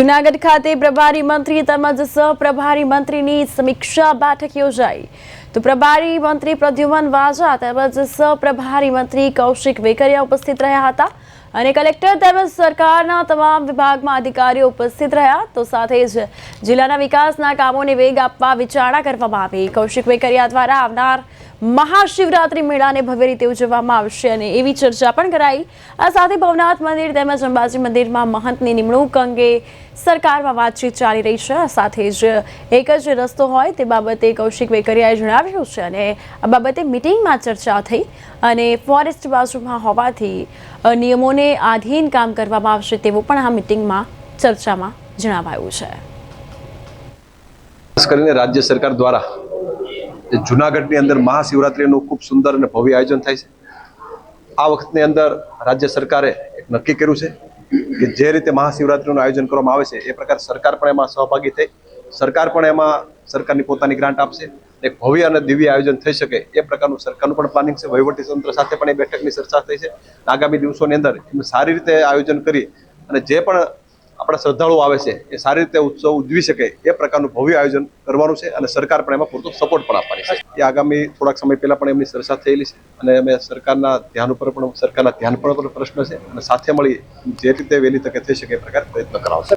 જુનાગઢ ખાતે પ્રભારી મંત્રી તેમજ સહપ્રભારી મંત્રીની સમીક્ષા બેઠક યોજાઈ. તો પ્રભારી મંત્રી પ્રદ્યુમન વાજા તેમજ સહપ્રભારી મંત્રી કૌશિક વેકરિયા ઉપસ્થિત રહ્યા હતા અને કલેક્ટર તેમજ સરકારના તમામ વિભાગમાં અધિકારીઓ ઉપસ્થિત રહ્યા. તો સાથે જ જિલ્લાના વિકાસના કામોને વેગ આપવા વિચારણા કરવામાં આવી. કૌશિક વેકરિયા દ્વારા આવનાર મહાશિવરાત્રી મેળાને ભવ્ય રીતે ઉજવવામાં આવશે અને એવી ચર્ચા પણ કરાઈ. આ સાથે ભવનાથ મંદિર તેમજ અંબાજી મંદિરમાં મહંતની નિમણૂક અંગે સરકારમાં વાતચીત ચાલી રહી છે. સાથે જ એક જ રસ્તો હોય તે બાબતે કૌશિક વેકરિયાએ જણાવ્યું છે અને આ બાબતે મિટિંગમાં ચર્ચા થઈ અને ફોરેસ્ટ બાજુમાં હોવાથી નિયમોને આધીન કામ કરવામાં આવશે તેવું પણ આ મિટિંગમાં ચર્ચામાં જણાવાયું છે. ખાસ કરીને રાજ્ય સરકાર દ્વારા જુનાગઢની અંદર મહાશિવરાત્રિનું ખૂબ સુંદર અને ભવ્ય આયોજન થાય છે. આ વખતની અંદર રાજ્ય સરકારે એક નક્કી કર્યું છે કે જે રીતે મહાશિવરાત્રિનું આયોજન કરવામાં આવે છે, એ પ્રકાર સરકાર પણ એમાં સહભાગી થઈ, સરકાર પણ એમાં સરકારની પોતાની ગ્રાન્ટ આપશે. એક ભવ્ય અને દિવ્ય આયોજન થઈ શકે એ પ્રકારનું સરકારનું પણ પ્લાનિંગ છે. વહીવટી તંત્ર સાથે પણ એ બેઠકની ચર્ચા થઈ છે. આગામી દિવસોની અંદર એમ સારી રીતે આયોજન કરી અને જે પણ આપણા શ્રદ્ધાળુઓ આવે છે એ સારી રીતે ઉત્સવ ઉજવી શકે એ પ્રકારનું ભવ્ય આયોજન કરવાનું છે અને સરકાર પણ એમાં પૂરતો સપોર્ટ પણ આપવાની છે. એ આગામી થોડાક સમય પહેલા પણ એમની ચર્ચા થયેલી છે અને અમે સરકારના ધ્યાન ઉપર પણ, સરકારના ધ્યાન પર પણ પ્રશ્ન છે અને સાથે મળી જે રીતે વહેલી તકે થઈ શકે એ પ્રકારે પ્રયત્ન કરાવશે.